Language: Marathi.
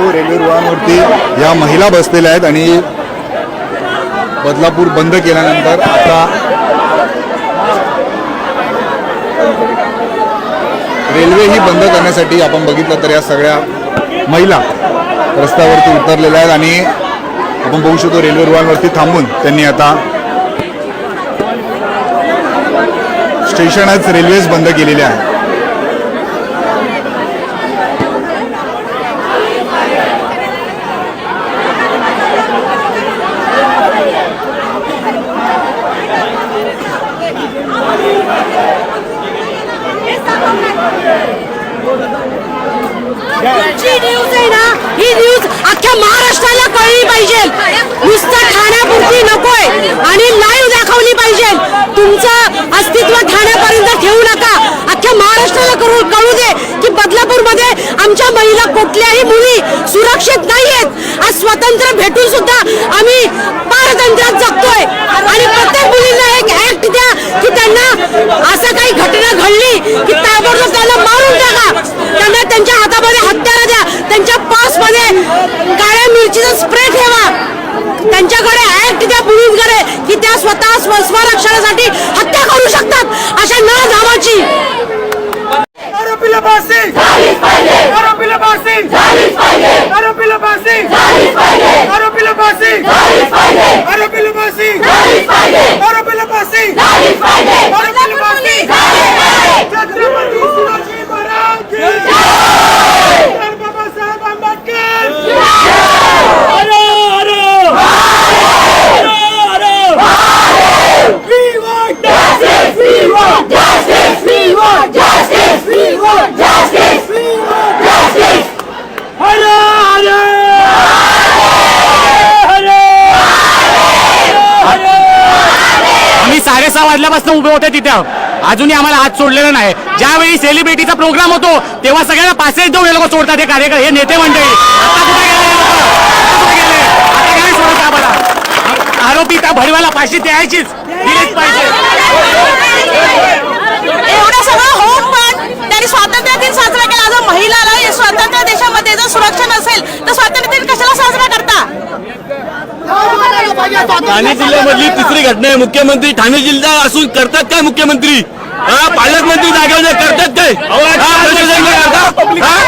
बदलापूर रेल्वे रुळांवरती या महिला बसलेल्या आहेत आणि बदलापूर बंद केल्यानंतर आता रेल्वे ही बंद करण्यासाठी आपण बघितलं तर या सगळ्या महिला रस्त्यावरती उतरलेल्या आहेत आणि आपण बघू शकतो रेल्वे रुळांवरती थांबून त्यांनी आता स्टेशनच रेल्वेज बंद केलेले आहे. जी न्यूज आहे ना ही न्यूज अख्ख्या महाराष्ट्राला कळली पाहिजे. नुसतं ठाण्यापुरती नकोय आणि लाईव्ह दाखवली पाहिजे. तुमचं अस्तित्व ठाण्यापर्यंत ठेवू नका. अख्ख्या महाराष्ट्राला करू कळू दे की बदलापूरमध्ये आमच्या महिला कुठल्याही मुली सुरक्षित नाहीयेत. आज स्वतंत्र भेटून सुद्धा आम्ही पारतंत्र्यात जगतोय. आणि प्रत्येक मुलींना एक ऍक्ट द्या की त्यांना असं काही घटना घडली की ताबडतोब त्याला त्यांना त्यांच्या हातामध्ये हत्यारं द्या त्यांच्या पर्समध्ये काळ्या मिरचीचा स्प्रे ठेवा. त्यांच्याकडे ऍक्ट द्या मुलींकडे की त्या स्वतः स्व- स्वरक्षणासाठी हत्या करू शकतात अशा न फाशी आरोपीला फाशी. आरोपीला फाशी. आरोपीला फाशी. आरोपीला फाशी. वाजल्यापासून उभे होते तिथे. अजूनही आम्हाला हात सोडलेला नाही. ज्यावेळी सेलिब्रिटीचा प्रोग्राम होतो तेव्हा सगळ्यांना पासेज देऊन हे लोक सोडतात हे कार्यक्रम हे नेते मंडळी. आता कुठे गेले आता काय सोडत आम्हाला? आरोपी त्या भडव्याला फाशी द्यायचीच. दिलीच पाहिजे. एवढं सगळं होऊन पण त्यांनी स्वातंत्र्य दिन साजरा केला. जर महिलाला स्वातंत्र्य देशामध्ये जर सुरक्षा नसेल तर स्वातंत्र्य दिन कशाला साजरा ठाणे जिल्ह्यामधली तिसरी घटना आहे. मुख्यमंत्री ठाणे जिल्हा असून करतात काय मुख्यमंत्री? हा पालकमंत्री जागेवर करतात काय? काय करतात?